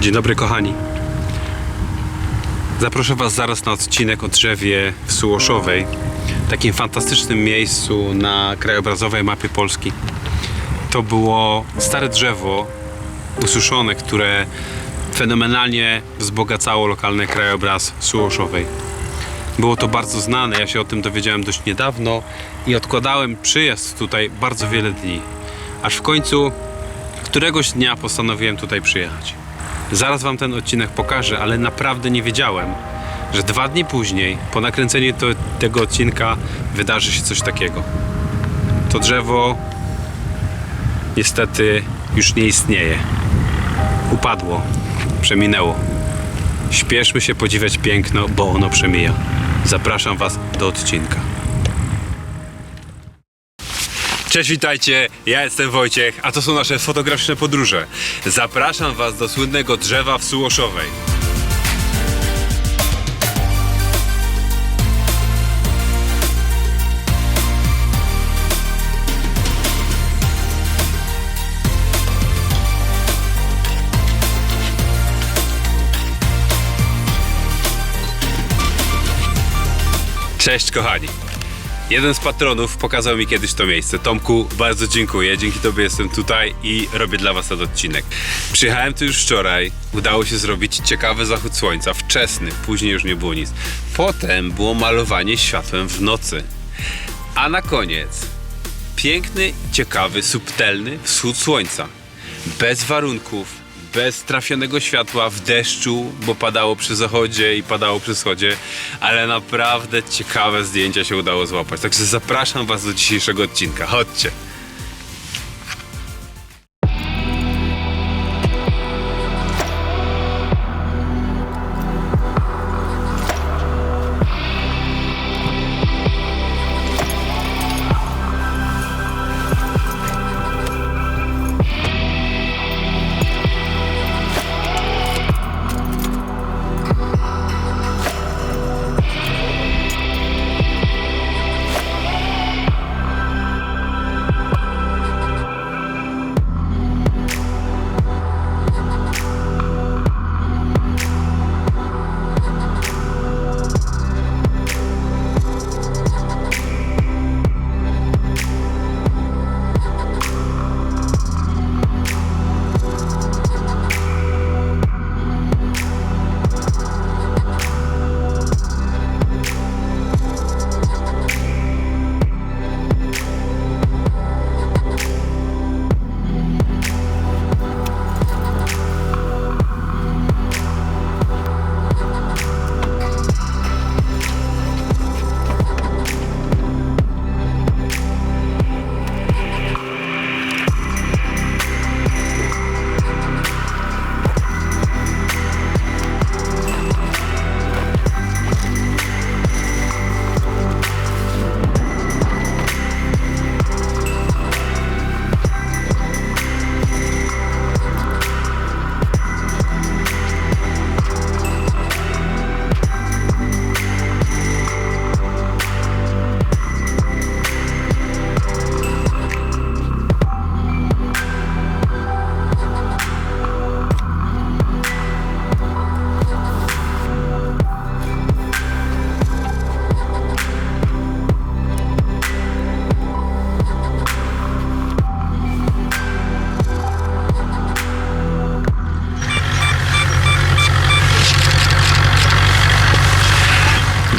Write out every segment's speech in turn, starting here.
Dzień dobry kochani. Zaproszę Was zaraz na odcinek o drzewie w Sułoszowej, takim fantastycznym miejscu na krajobrazowej mapie Polski. To było stare drzewo ususzone, które fenomenalnie wzbogacało lokalny krajobraz Sułoszowej. Było to bardzo znane, ja się o tym dowiedziałem dość niedawno i odkładałem przyjazd tutaj bardzo wiele dni. Aż w końcu któregoś dnia postanowiłem tutaj przyjechać. Zaraz wam ten odcinek pokażę, ale naprawdę nie wiedziałem, że dwa dni później, po nakręceniu to, tego odcinka, wydarzy się coś takiego. To drzewo niestety już nie istnieje. Upadło, przeminęło. Śpieszmy się podziwiać piękno, bo ono przemija. Zapraszam was do odcinka. Cześć, witajcie, ja jestem Wojciech, a to są nasze fotograficzne podróże. Zapraszam Was do słynnego drzewa w Sułoszowej. Cześć kochani. Jeden z patronów pokazał mi kiedyś to miejsce. Tomku, bardzo dziękuję. Dzięki Tobie jestem tutaj i robię dla Was ten odcinek. Przyjechałem tu już wczoraj. Udało się zrobić ciekawy zachód słońca, wczesny, później już nie było nic. Potem było malowanie światłem w nocy. A na koniec piękny, ciekawy, subtelny wschód słońca. Bez warunków, bez trafionego światła, w deszczu, bo padało przy zachodzie i padało przy wschodzie, ale naprawdę ciekawe zdjęcia się udało złapać. Także zapraszam Was do dzisiejszego odcinka. Chodźcie.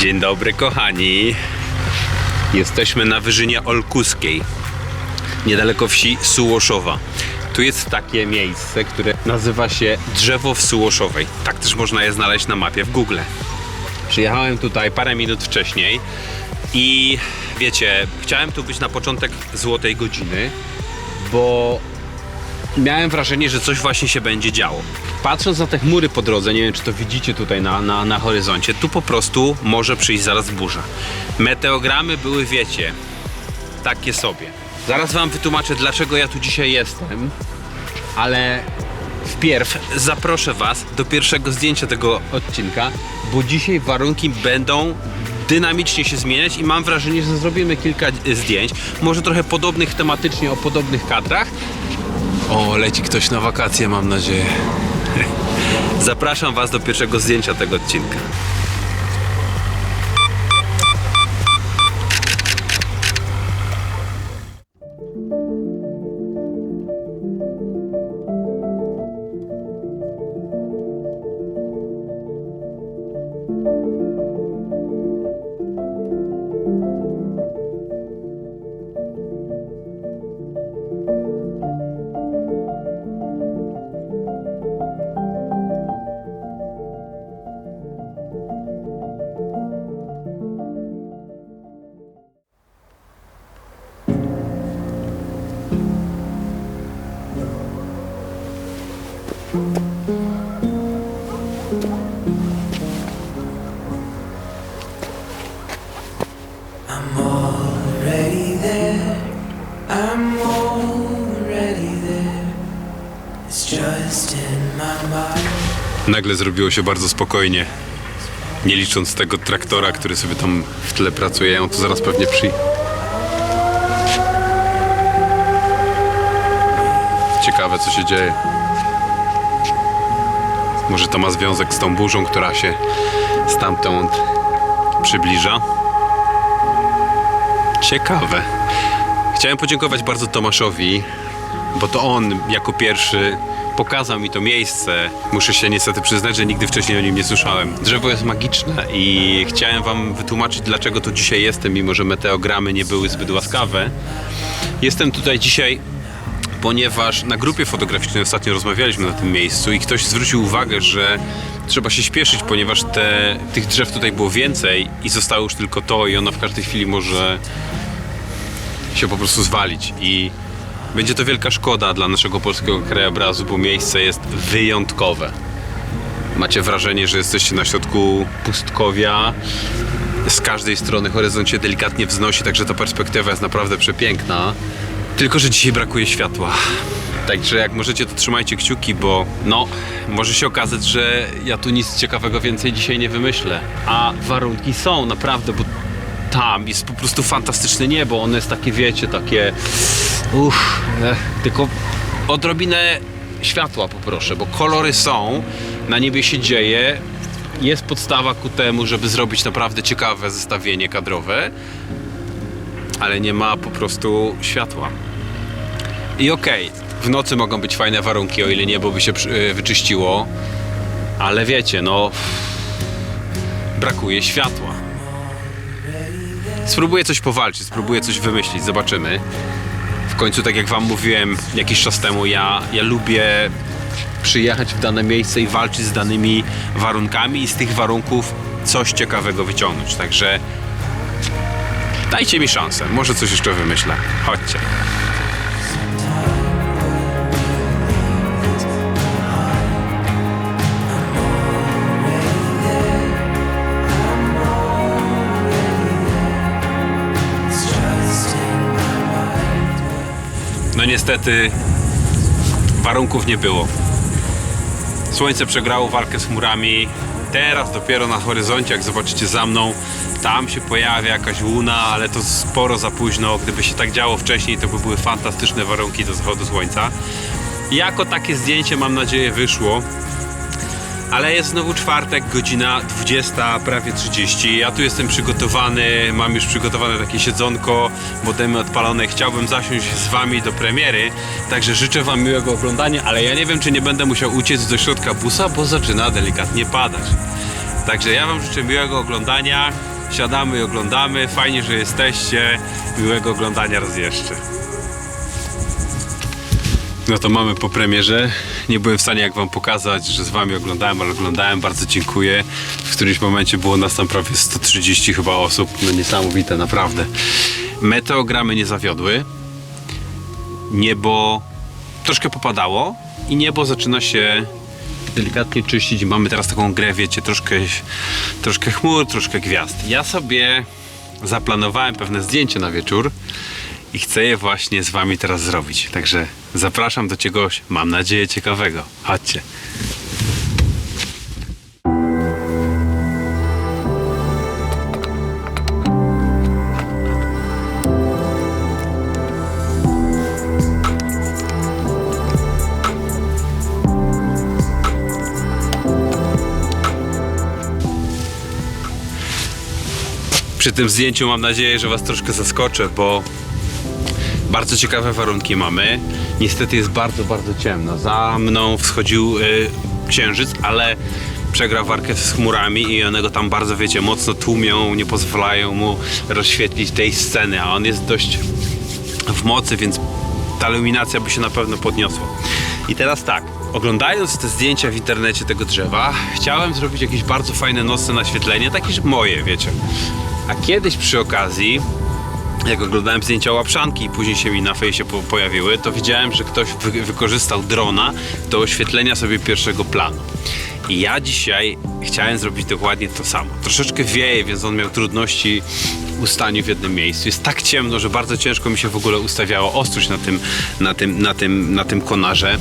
Dzień dobry, kochani. Jesteśmy na Wyżynie Olkuskiej, niedaleko wsi Sułoszowa. Tu jest takie miejsce, które nazywa się Drzewo w Sułoszowej. Tak też można je znaleźć na mapie w Google. Przyjechałem tutaj parę minut wcześniej i wiecie, chciałem tu być na początek złotej godziny, bo miałem wrażenie, że coś właśnie się będzie działo. Patrząc na te chmury po drodze, nie wiem czy to widzicie tutaj na, na, na horyzoncie, tu po prostu może przyjść zaraz burza. Meteogramy były, wiecie, takie sobie. Zaraz wam wytłumaczę, dlaczego ja tu dzisiaj jestem, ale wpierw zaproszę was do pierwszego zdjęcia tego odcinka, bo dzisiaj warunki będą dynamicznie się zmieniać i mam wrażenie, że zrobimy kilka zdjęć, może trochę podobnych tematycznie o podobnych kadrach, o, leci ktoś na wakacje, mam nadzieję. Zapraszam Was do pierwszego zdjęcia tego odcinka. Nagle zrobiło się bardzo spokojnie. Nie licząc tego traktora, który sobie tam w tle pracuje, on tu zaraz pewnie przy. Ciekawe, co się dzieje. Może to ma związek z tą burzą, która się stamtąd przybliża. Ciekawe. Chciałem podziękować bardzo Tomaszowi, bo to on jako pierwszy pokazał mi to miejsce. Muszę się niestety przyznać, że nigdy wcześniej o nim nie słyszałem. Drzewo jest magiczne i chciałem wam wytłumaczyć, dlaczego to dzisiaj jestem, mimo że meteogramy nie były zbyt łaskawe. Jestem tutaj dzisiaj ponieważ na grupie fotograficznej ostatnio rozmawialiśmy na tym miejscu i ktoś zwrócił uwagę, że trzeba się śpieszyć, ponieważ te, tych drzew tutaj było więcej i zostało już tylko to i ono w każdej chwili może się po prostu zwalić i będzie to wielka szkoda dla naszego polskiego krajobrazu, bo miejsce jest wyjątkowe. Macie wrażenie, że jesteście na środku pustkowia. Z każdej strony horyzont się delikatnie wznosi, także ta perspektywa jest naprawdę przepiękna. Tylko, że dzisiaj brakuje światła. Także jak możecie, to trzymajcie kciuki, bo no, może się okazać, że ja tu nic ciekawego więcej dzisiaj nie wymyślę. A warunki są naprawdę, bo tam jest po prostu fantastyczne niebo. Ono jest takie, wiecie, takie. Uff, eh, tylko odrobinę światła poproszę, bo kolory są, na niebie się dzieje. Jest podstawa ku temu, żeby zrobić naprawdę ciekawe zestawienie kadrowe, ale nie ma po prostu światła. I okej, w nocy mogą być fajne warunki, o ile niebo by się y, wyczyściło, ale wiecie, no brakuje światła. Spróbuję coś powalczyć, spróbuję coś wymyślić, zobaczymy. W końcu, tak jak Wam mówiłem jakiś czas temu, ja, ja lubię przyjechać w dane miejsce i walczyć z danymi warunkami i z tych warunków coś ciekawego wyciągnąć. Także dajcie mi szansę, może coś jeszcze wymyślę. Chodźcie. Niestety warunków nie było. Słońce przegrało walkę z chmurami. Teraz dopiero na horyzoncie, jak zobaczycie za mną, tam się pojawia jakaś łuna, ale to sporo za późno. Gdyby się tak działo wcześniej, to by były fantastyczne warunki do zachodu słońca. Jako takie zdjęcie mam nadzieję wyszło. Ale jest znowu czwartek, godzina 20, prawie 30. Ja tu jestem przygotowany, mam już przygotowane takie siedzonko, modemy odpalone. Chciałbym zasiąść z wami do premiery, także życzę wam miłego oglądania, ale ja nie wiem, czy nie będę musiał uciec do środka busa, bo zaczyna delikatnie padać. Także ja wam życzę miłego oglądania. Siadamy i oglądamy. Fajnie, że jesteście. Miłego oglądania raz jeszcze. No to mamy po premierze. Nie byłem w stanie jak wam pokazać, że z wami oglądałem, ale oglądałem. Bardzo dziękuję. W którymś momencie było nas tam prawie 130 chyba osób. No niesamowite, naprawdę. Meteogramy nie zawiodły. Niebo troszkę popadało i niebo zaczyna się delikatnie czyścić. Mamy teraz taką grę, wiecie, troszkę, troszkę chmur, troszkę gwiazd. Ja sobie zaplanowałem pewne zdjęcie na wieczór i chcę je właśnie z wami teraz zrobić. Także zapraszam do czegoś, mam nadzieję, ciekawego. Chodźcie. Przy tym zdjęciu mam nadzieję, że was troszkę zaskoczę, bo bardzo ciekawe warunki mamy. Niestety jest bardzo, bardzo ciemno. Za mną wschodził y, księżyc, ale przegrał walkę z chmurami i one go tam bardzo, wiecie, mocno tłumią, nie pozwalają mu rozświetlić tej sceny, a on jest dość w mocy, więc ta iluminacja by się na pewno podniosła. I teraz tak, oglądając te zdjęcia w internecie tego drzewa, chciałem zrobić jakieś bardzo fajne nocne naświetlenie, takie moje, wiecie. A kiedyś przy okazji jak oglądałem zdjęcia łapszanki i później się mi na fejsie po, pojawiły, to widziałem, że ktoś wy, wykorzystał drona do oświetlenia sobie pierwszego planu. I ja dzisiaj chciałem zrobić dokładnie to samo. Troszeczkę wieje, więc on miał trudności w ustaniu w jednym miejscu. Jest tak ciemno, że bardzo ciężko mi się w ogóle ustawiało ostrość na tym, na tym, na tym, na tym konarze.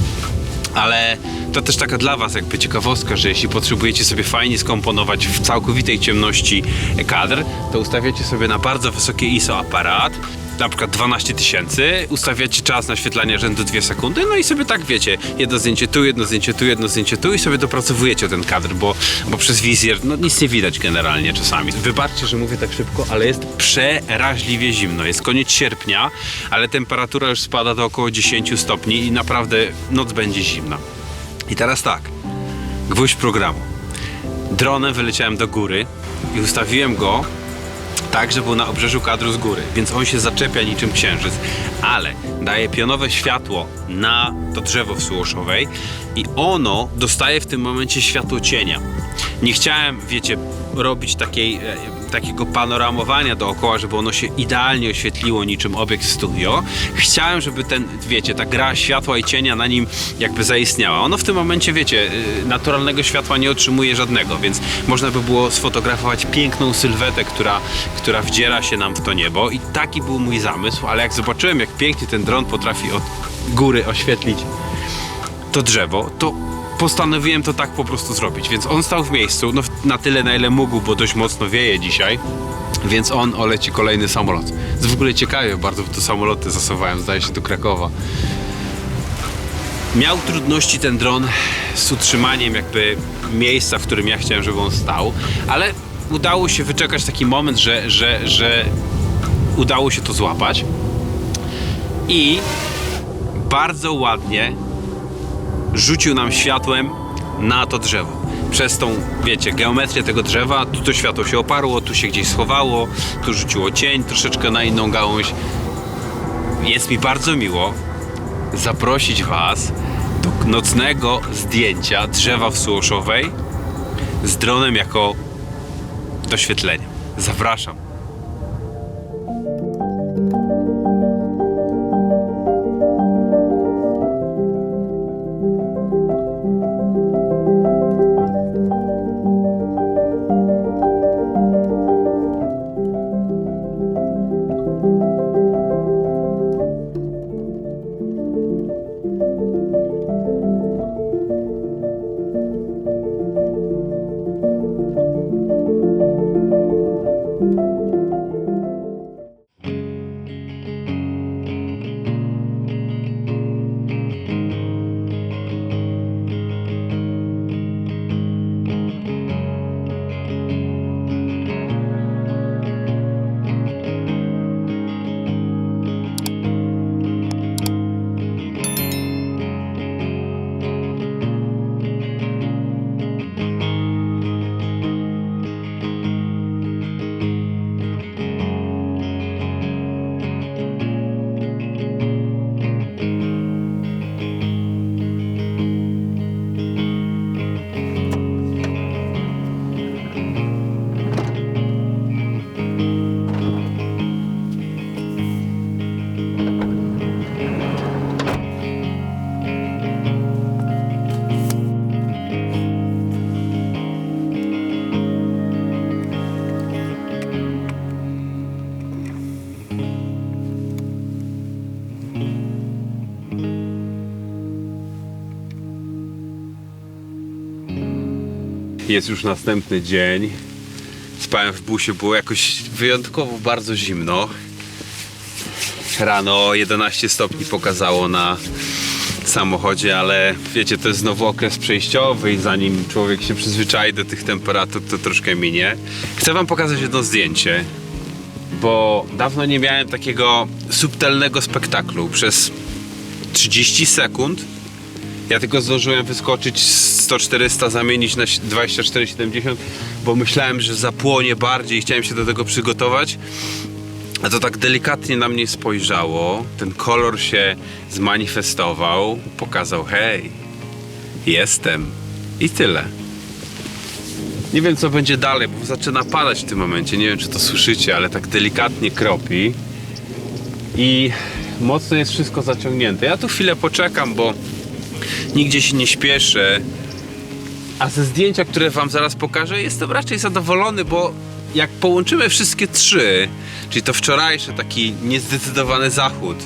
Ale to też taka dla Was jakby ciekawostka, że jeśli potrzebujecie sobie fajnie skomponować w całkowitej ciemności kadr, to ustawiacie sobie na bardzo wysokie ISO aparat, na przykład 12 tysięcy, ustawiacie czas naświetlania rzędu 2 sekundy, no i sobie tak wiecie, jedno zdjęcie tu, jedno zdjęcie tu, jedno zdjęcie tu i sobie dopracowujecie ten kadr, bo, bo przez wizjer no nic nie widać generalnie czasami. Wybaczcie, że mówię tak szybko, ale jest przeraźliwie zimno. Jest koniec sierpnia, ale temperatura już spada do około 10 stopni i naprawdę noc będzie zimna. I teraz tak, gwóźdź programu. Dronem wyleciałem do góry i ustawiłem go tak, że był na obrzeżu kadru z góry, więc on się zaczepia niczym księżyc, ale daje pionowe światło na to drzewo w Sułoszowej i ono dostaje w tym momencie światło cienia. Nie chciałem, wiecie, robić takiej, e, takiego panoramowania dookoła, żeby ono się idealnie oświetliło niczym obiekt studio. Chciałem, żeby ten, wiecie, ta gra światła i cienia na nim jakby zaistniała. Ono w tym momencie, wiecie, y, naturalnego światła nie otrzymuje żadnego, więc można by było sfotografować piękną sylwetę, która, która wdziera się nam w to niebo i taki był mój zamysł, ale jak zobaczyłem, jak pięknie ten dron potrafi od góry oświetlić to drzewo, to postanowiłem to tak po prostu zrobić. Więc on stał w miejscu, no na tyle na ile mógł, bo dość mocno wieje dzisiaj. Więc on oleci kolejny samolot. To w ogóle ciekawe, bardzo te samoloty zasuwałem, zdaje się, do Krakowa. Miał trudności ten dron z utrzymaniem jakby miejsca, w którym ja chciałem, żeby on stał, ale udało się wyczekać taki moment, że, że, że udało się to złapać. I bardzo ładnie rzucił nam światłem na to drzewo. Przez tą, wiecie, geometrię tego drzewa, tu to światło się oparło, tu się gdzieś schowało, tu rzuciło cień troszeczkę na inną gałąź. Jest mi bardzo miło zaprosić Was do nocnego zdjęcia drzewa w Sułoszowej z dronem jako doświetlenie. Zapraszam. Jest już następny dzień. Spałem w busie, było jakoś wyjątkowo bardzo zimno. Rano 11 stopni pokazało na samochodzie, ale wiecie, to jest znowu okres przejściowy i zanim człowiek się przyzwyczai do tych temperatur, to troszkę minie. Chcę wam pokazać jedno zdjęcie. bo dawno nie miałem takiego subtelnego spektaklu. Przez 30 sekund ja tylko zdążyłem wyskoczyć z 100-400, zamienić na 24-70, bo myślałem, że zapłonie bardziej i chciałem się do tego przygotować. A to tak delikatnie na mnie spojrzało, ten kolor się zmanifestował, pokazał hej, jestem i tyle. Nie wiem co będzie dalej, bo zaczyna padać w tym momencie, nie wiem czy to słyszycie, ale tak delikatnie kropi i mocno jest wszystko zaciągnięte. Ja tu chwilę poczekam, bo nigdzie się nie śpieszę. A ze zdjęcia, które Wam zaraz pokażę, jestem raczej zadowolony, bo jak połączymy wszystkie trzy, czyli to wczorajsze, taki niezdecydowany zachód,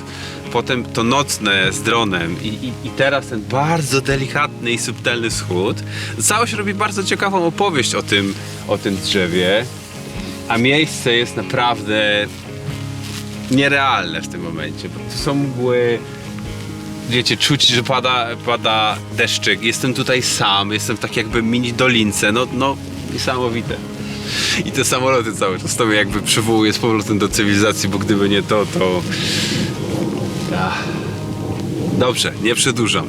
potem to nocne z dronem i, i, i teraz ten bardzo delikatny i subtelny wschód, całość robi bardzo ciekawą opowieść o tym, o tym drzewie, a miejsce jest naprawdę nierealne w tym momencie, są mgły, wiecie, czuć, że pada, pada deszczyk. Jestem tutaj sam, jestem tak jakby mini dolince, no, no niesamowite. I te samoloty cały czas to mnie jakby przywołuje z powrotem do cywilizacji, bo gdyby nie to, to... Ach. Dobrze, nie przedłużam.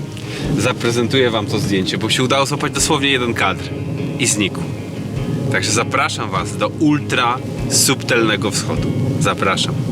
Zaprezentuję wam to zdjęcie, bo się udało złapać dosłownie jeden kadr i znikł. Także zapraszam was do ultra subtelnego wschodu. Zapraszam.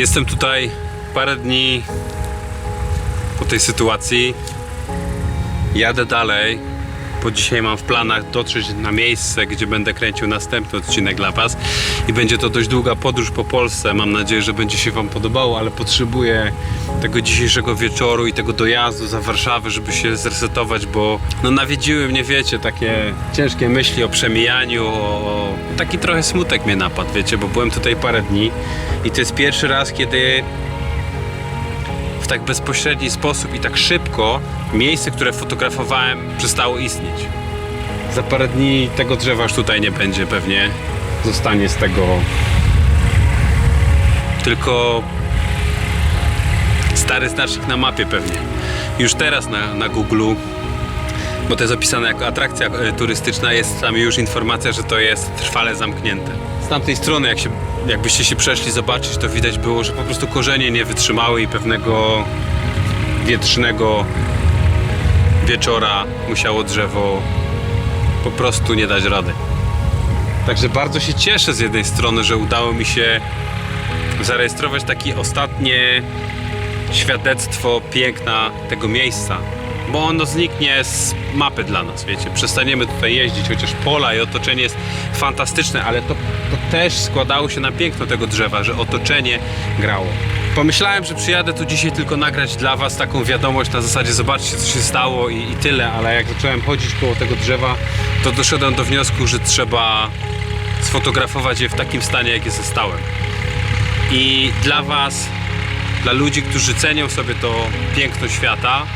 Jestem tutaj parę dni po tej sytuacji. Jadę dalej, bo dzisiaj mam w planach dotrzeć na miejsce, gdzie będę kręcił następny odcinek dla Was. I będzie to dość długa podróż po Polsce. Mam nadzieję, że będzie się Wam podobało, ale potrzebuję tego dzisiejszego wieczoru i tego dojazdu za Warszawę, żeby się zresetować, bo no nawiedziły mnie, wiecie, takie ciężkie myśli o przemijaniu, o... taki trochę smutek mnie napadł, wiecie, bo byłem tutaj parę dni i to jest pierwszy raz, kiedy w tak bezpośredni sposób i tak szybko miejsce, które fotografowałem, przestało istnieć. Za parę dni tego drzewa już tutaj nie będzie pewnie. Zostanie z tego tylko stary znacznik na mapie pewnie. Już teraz na, na Google, bo to jest opisane jako atrakcja e, turystyczna, jest tam już informacja, że to jest trwale zamknięte. Z tamtej strony, jak się, jakbyście się przeszli zobaczyć, to widać było, że po prostu korzenie nie wytrzymały i pewnego wietrznego wieczora musiało drzewo po prostu nie dać rady. Także bardzo się cieszę z jednej strony, że udało mi się zarejestrować takie ostatnie świadectwo piękna tego miejsca. Bo ono zniknie z mapy dla nas, wiecie. Przestaniemy tutaj jeździć, chociaż pola i otoczenie jest fantastyczne, ale to, to też składało się na piękno tego drzewa, że otoczenie grało. Pomyślałem, że przyjadę tu dzisiaj tylko nagrać dla Was taką wiadomość na zasadzie zobaczcie co się stało i, i tyle, ale jak zacząłem chodzić koło tego drzewa, to doszedłem do wniosku, że trzeba sfotografować je w takim stanie, jakie zostałem. I dla Was, dla ludzi, którzy cenią sobie to piękno świata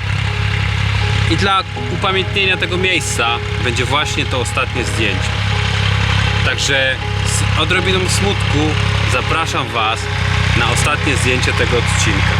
i dla upamiętnienia tego miejsca będzie właśnie to ostatnie zdjęcie. Także z odrobiną smutku zapraszam Was na ostatnie zdjęcie tego odcinka.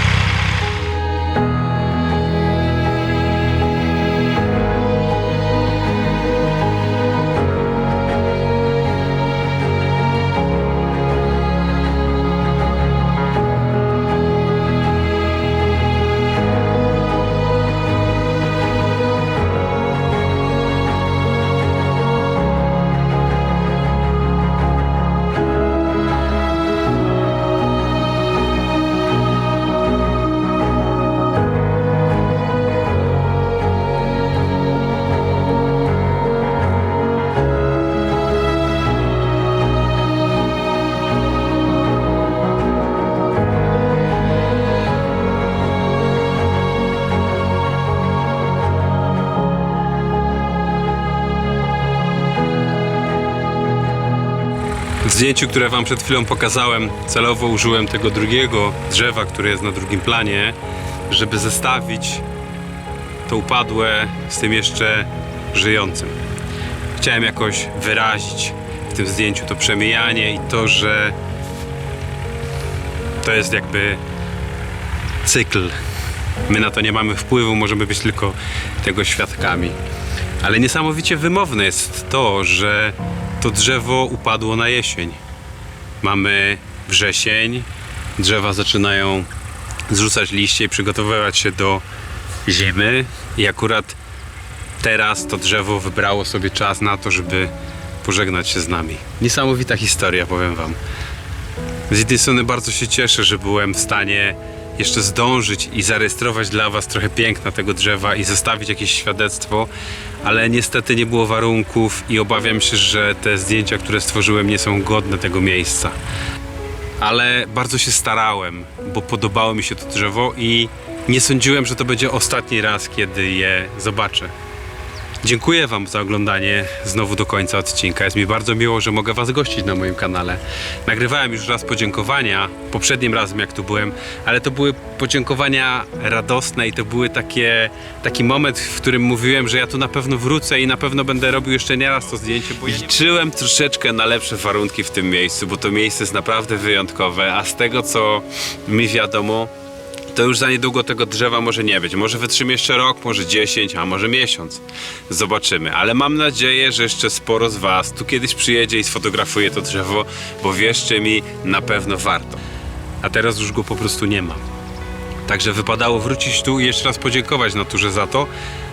Zdjęciu, które Wam przed chwilą pokazałem, celowo użyłem tego drugiego drzewa, które jest na drugim planie, żeby zestawić to upadłe z tym jeszcze żyjącym. Chciałem jakoś wyrazić w tym zdjęciu to przemijanie i to, że to jest jakby cykl. My na to nie mamy wpływu, możemy być tylko tego świadkami. Ale niesamowicie wymowne jest to, że to drzewo upadło na jesień. Mamy wrzesień, drzewa zaczynają zrzucać liście i przygotowywać się do zimy i akurat teraz to drzewo wybrało sobie czas na to, żeby pożegnać się z nami. Niesamowita historia, powiem wam. Z jednej strony bardzo się cieszę, że byłem w stanie jeszcze zdążyć i zarejestrować dla Was trochę piękna tego drzewa i zostawić jakieś świadectwo, ale niestety nie było warunków i obawiam się, że te zdjęcia, które stworzyłem, nie są godne tego miejsca. Ale bardzo się starałem, bo podobało mi się to drzewo i nie sądziłem, że to będzie ostatni raz, kiedy je zobaczę. Dziękuję Wam za oglądanie znowu do końca odcinka. Jest mi bardzo miło, że mogę Was gościć na moim kanale. Nagrywałem już raz podziękowania, poprzednim razem jak tu byłem, ale to były podziękowania radosne i to były takie, taki moment, w którym mówiłem, że ja tu na pewno wrócę i na pewno będę robił jeszcze nieraz to zdjęcie, bo liczyłem troszeczkę na lepsze warunki w tym miejscu, bo to miejsce jest naprawdę wyjątkowe, a z tego co mi wiadomo, to już za niedługo tego drzewa może nie być. Może wytrzyma jeszcze rok, może 10, a może miesiąc. Zobaczymy. Ale mam nadzieję, że jeszcze sporo z Was tu kiedyś przyjedzie i sfotografuje to drzewo, bo wierzcie mi, na pewno warto. A teraz już go po prostu nie ma. Także wypadało wrócić tu i jeszcze raz podziękować naturze za to,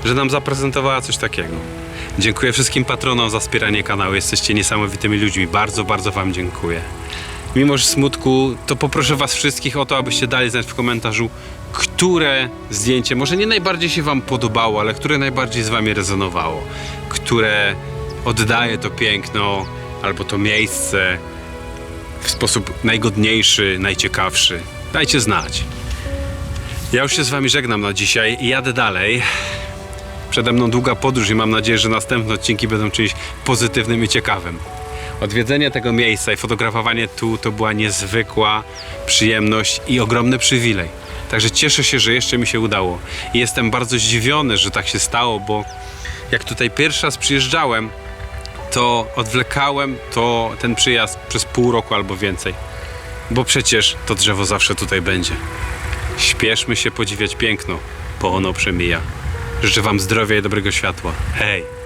że nam zaprezentowała coś takiego. Dziękuję wszystkim patronom za wspieranie kanału. Jesteście niesamowitymi ludźmi. Bardzo, bardzo Wam dziękuję. Mimo że smutku, to poproszę Was wszystkich o to, abyście dali znać w komentarzu, które zdjęcie może nie najbardziej się Wam podobało, ale które najbardziej z Wami rezonowało, które oddaje to piękno albo to miejsce w sposób najgodniejszy, najciekawszy. Dajcie znać. Ja już się z Wami żegnam na dzisiaj i jadę dalej. Przede mną długa podróż i mam nadzieję, że następne odcinki będą czymś pozytywnym i ciekawym. Odwiedzenie tego miejsca i fotografowanie tu to była niezwykła przyjemność i ogromny przywilej. Także cieszę się, że jeszcze mi się udało. I jestem bardzo zdziwiony, że tak się stało, bo jak tutaj pierwszy raz przyjeżdżałem, to odwlekałem to ten przyjazd przez pół roku albo więcej. Bo przecież to drzewo zawsze tutaj będzie. Śpieszmy się podziwiać piękno, bo ono przemija. Życzę Wam zdrowia i dobrego światła. Hej!